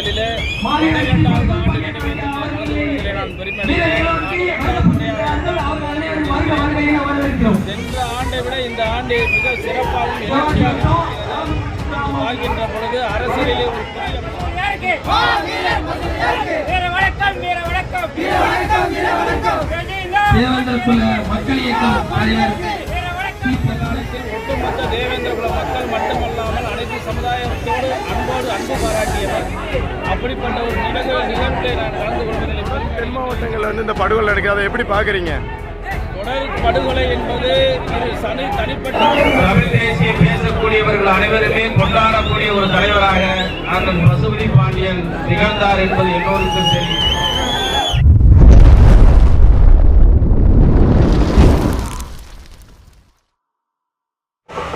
தேர்தலிலே இரண்டாவது ஆண்டு சென்ற ஆண்டை விட இந்த ஆண்டு மிக சிறப்பாகவும் வாழ்கின்ற பொழுது அரசியலிலே ஒரு புதிய மக்கள் இயக்கம் சமுதாயத்தோடு அன்போடு அன்பு பாராட்டியவர். அப்படிப்பட்ட ஒரு நிகழ்வு நிகழ்விலே நான் கலந்து பெருமை தென் மாவட்டங்கள்ல வந்து இந்த படுகொலை நடக்குது. எப்படி பாக்குறீங்க தொடர் படுகொலை என்பது இது சனி தனிப்பட்ட தமிழ் தேசிய பேசக்கூடியவர்கள் அனைவருமே கொண்டாடக்கூடிய ஒரு தலைவராக அண்ணன் பசுபதி பாண்டியன் திகழ்ந்தார் என்பது எல்லோருக்கும் தெரியும்.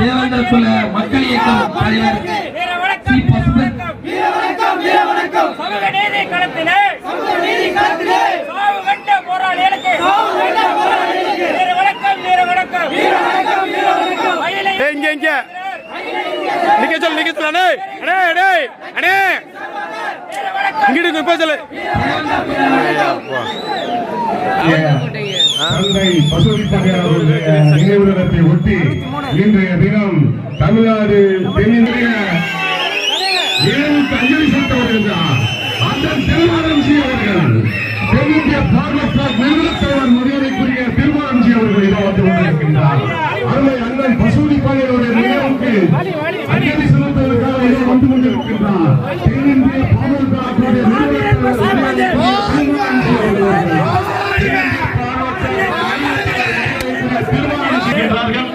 தேவேந்திர குல மக்கள் இயக்கம் தலைவர் வீர வணக்கம். வீர வணக்கம். வீர வணக்கம் வீர வணக்கம். சமூக நீதி களத்திலே. சமூக நீதி களத்திலே. சாவு கண்ட போராளிகளுக்கு. சாவு கண்ட போராளிகளுக்கு. வீர வணக்கம் வீர வணக்கம். வீர வணக்கம் வீர வணக்கம். மயிலை ஏய் இங்க இங்க. நிக்க சொல்லு நிக்க சொல்லு. அண்ணே அண்ணே அண்ணே அண்ணே. இங்கிட்டு சொல்லு. தந்தை பசுவித்தகையார் அவர்களுடைய நினைவு ஒட்டி இன்றைய தினம் தமிழ்நாடு தென்னிந்திய அஞ்சலி செலுத்த வருகின்றார் அந்த திருமாரஞ்சி அவர்கள் தென்னிந்திய பார்வத்தார் நிறுவனத்தலைவர் மரியாதைக்குரிய திருமாரஞ்சி அவர்கள் வந்து கொண்டிருக்கின்றார். அருமை அண்ணன் பசுதி நினைவுக்கு அஞ்சலி செலுத்துவதற்காக வந்து கொண்டிருக்கின்றார். தென்னிந்திய பார்வத்தாருடைய நிறுவனத்தலைவர் மரியாதைக்குரிய திருமாரஞ்சி அவர்கள் தீர்மானிக்கின்றார்கள்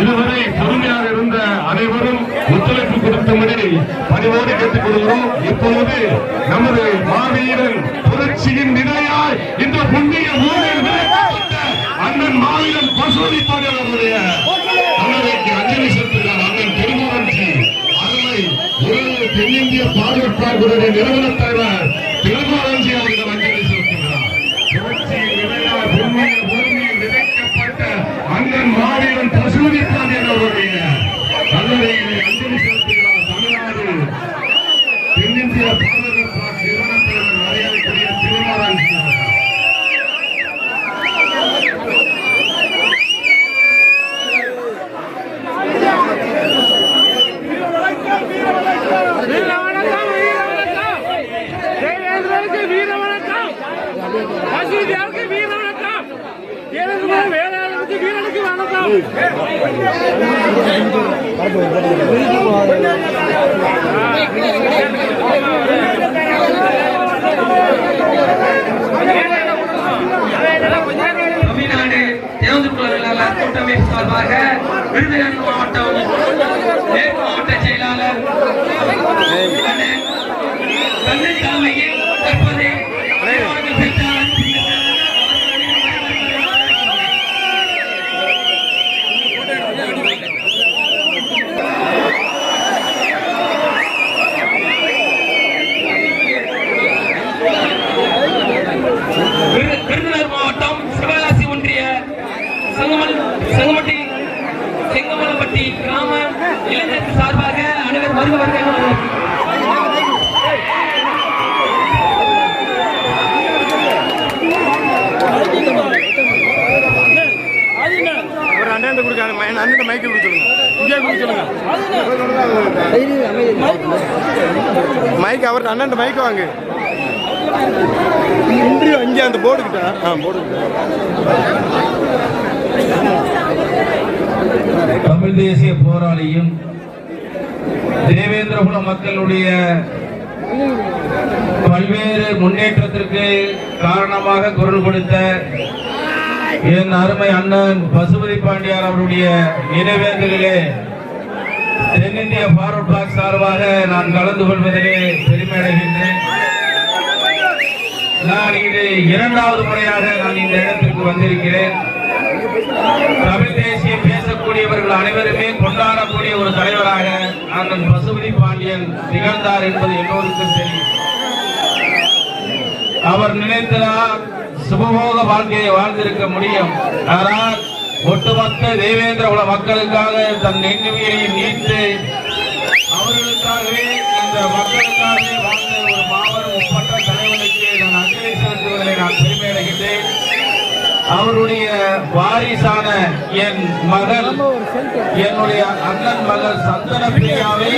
இதுவரை பொறுமையாக இருந்த அனைவரும் ஒத்துழைப்பு கொடுத்தபடி பணிவோடு கேட்டுக் கொள்கிறோம் இப்பொழுது நமது மாவீரன் புரட்சியின் நிலையாய் இந்த புண்ணிய ஊரில் அண்ணன் மாவீரன் பசுமதி பாடல் அவருடைய அண்ணனுக்கு அஞ்சலி செலுத்துகிறார். அண்ணன் திருமுகன்ஜி அருமை ஒரு தென்னிந்திய பாதுகாப்பாளர்களுடைய நிறுவன தலைவர் திருமுகன்ஜி அவர்கள் அஞ்சலி செலுத்துகிறார் புரட்சியின் நிலையாய் புண்ணிய பூமியில் விதைக்கப்பட்ட அண்ணன் மாவீரன் பசுபதி பாண்டியன் அவருடைய கல்லறையிலே அஞ்சலி செலுத்துகிறார் தமிழ்நாடு தென்னிந்திய பாதுகாப்பு நிறுவன தலைவர் மரியாதைக்குரிய திருமாராஜ் அவர்கள் வீர வணக்கம் வீர வணக்கம் தேவேந்திரனுக்கு வீர வணக்கம் பசுதியாருக்கு வீர வணக்கம் எனக்கு வேளாளுக்கு வீரனுக்கு வணக்கம் தமிழ்நாடு தேவந்துக்குள்ள கூட்டமைப்பு சார்பாக விருதுநகர் மாவட்டம் மாவட்ட செயலாளர் கண்ணன் தலைமையில் சார்பாக அனைவர் வருக வருக அண்ணன் கொடுக்காங்க அண்ணன் மைக்கில் கொடுக்க சொல்லுங்க. இங்கே கொடுக்க சொல்லுங்க. மைக் அவர்கிட்ட அண்ணன் மைக் வாங்கு. இன்று இங்கே அந்த போர்டு கிட்ட ஆ போர்டு தமிழ் தேசிய போராளியும் தேவேந்திரகுல மக்களுடைய பல்வேறு முன்னேற்றத்திற்கு காரணமாக குரல் கொடுத்த என் அருமை அண்ணன் பசுபதி பாண்டியார் அவருடைய நினைவேந்தலிலே தென்னிந்திய பார்வர்ட் பிளாக் சார்பாக நான் கலந்து கொள்வதிலே பெருமை அடைகின்றேன் நான் இது இரண்டாவது முறையாக நான் இந்த இடத்திற்கு வந்திருக்கிறேன். தமிழ் தேசியம் பேசக்கூடியவர்கள் அனைவருமே கொண்டாடக்கூடிய ஒரு தலைவராக அண்ணன் பசுபதி பாண்டியன் திகழ்ந்தார் என்பது எல்லோருக்கும் தெரியும். அவர் நினைத்ததால் சுபபோக வாழ்க்கையை வாழ்ந்திருக்க முடியும். ஆனால் ஒட்டுமொத்த தேவேந்திர உல மக்களுக்காக தன் நெஞ்சுமையை நீத்து அவர்களுக்காகவே இந்த மக்களுக்காகவே வாழ்ந்த ஒரு மாபெரும் ஒப்பற்ற தலைவனுக்கு நான் அஞ்சலி செலுத்துவதை நான் பெருமை அடைகின்றேன். அவருடைய வாரிசான என் மகள் என்னுடைய அண்ணன் மகள் சந்தன பிரியாவை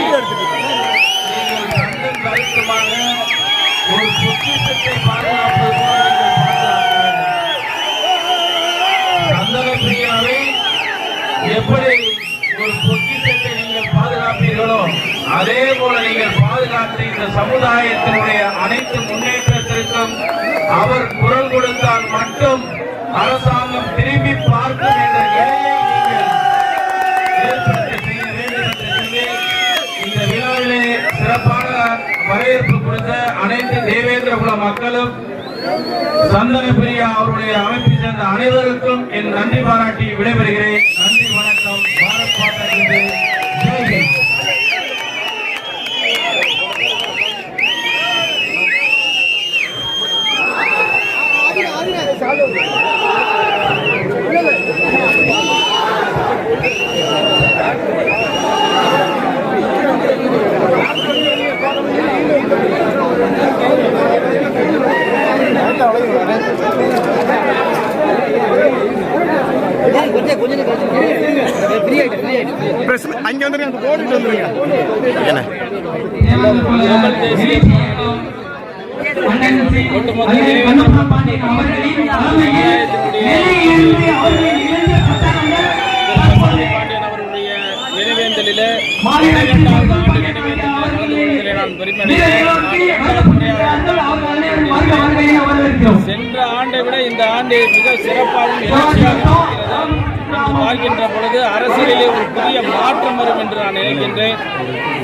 ஒரு பொக்கிஷத்தை பாதுகாப்பது. சந்தன பிரியாவை எப்படி ஒரு பொக்கிஷத்தை நீங்கள் பாதுகாப்பீர்களோ அதே போல நீங்கள் பாதுகாத்து இந்த சமுதாயத்தினுடைய அனைத்து முன்னேற்றத்திற்கும் அவர் குரல் கொடுத்தால் மட்டும் அரசாங்கம் திரும்பி பார்க்கும் என்ற நிலையை இந்த விழாவிலே சிறப்பான வரவேற்பு கொடுத்த அனைத்து தேவேந்திர குல மக்களும் சந்தன பிரியா அவருடைய அமைப்பை சேர்ந்த அனைவருக்கும் என் நன்றி பாராட்டி விடைபெறுகிறேன். தேவேந்திர பசுபதி பாண்டியன் அவருடைய நினைவேந்தலிலே இரண்டாவது ஆண்டு நினைவேந்தலில் கலந்து கொள்வதிலே நான் பெருமை அடைகிறேன். சென்ற ஆண்டை விட இந்த ஆண்டு மிக சிறப்பாகவும் பார்க்கின்ற பொழுது அரசியலிலே ஒரு புதிய மாற்றம் வரும் என்று நான் நினைக்கின்றேன்.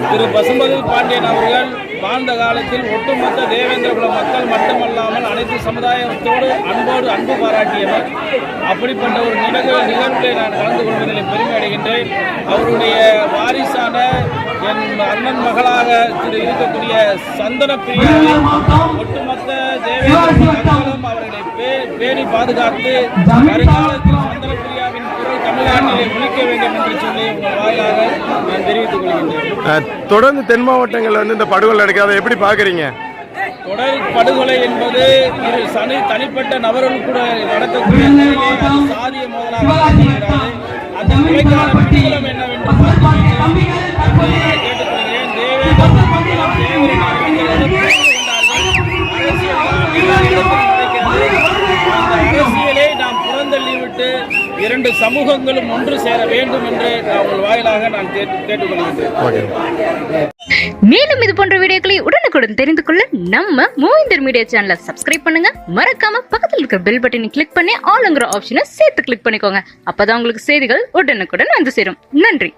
திரு பசும்பதி பாண்டியன் அவர்கள் வாழ்ந்த காலத்தில் ஒட்டுமொத்த தேவேந்திரகுல மக்கள் மட்டுமல்லாமல் அனைத்து சமுதாயத்தோடு அன்போடு அன்பு பாராட்டியவர். அப்படிப்பட்ட ஒரு நிகழ்வு நிகழ்வுகளை நான் கலந்து கொள்வதில் பெருமை அடைகின்றேன். அவருடைய வாரிசான என் அண்ணன் மகளாக திரு இருக்கக்கூடிய சந்தன ஒட்டுமொத்த தேவேந்திர மக்களும் அவர்களை பே- பேணி பாதுகாத்து வருங்காலத்தில் தொடர்ந்து தென் மாவட்டங்கள்ல வந்து இந்த படுகொலை நடக்குது அதை எப்படி பாக்குறீங்க? தொடர் படுகொலை என்பது இரு சனி தனிப்பட்ட நபர்கள் கூட நடத்தக்கூடிய சாதிய மோதலாக. அந்த நிலைக்கான பின்புலம் என்னவென்று இரண்டு சமூகங்களும் ஒன்று சேர வேண்டும் என்று உங்கள் வாயிலாக நான் கேட்டு- கேட்டுக்கொள்கின்றேன். மேலும் இது போன்ற வீடியோக்களை உடனுக்குடன் தெரிந்து கொள்ள நம்ம மூவிந்தர் மீடியா சேனலை சப்ஸ்கிரைப் பண்ணுங்க. மறக்காம பக்கத்தில் இருக்கிற பெல் பட்டனை கிளிக் பண்ணி ஆளுங்கிற ஆப்ஷனை சேர்த்து கிளிக் பண்ணிக்கோங்க. அப்பதான் உங்களுக்கு செய்திகள் உடனுக்குடன் வந்து சேரும். நன்றி.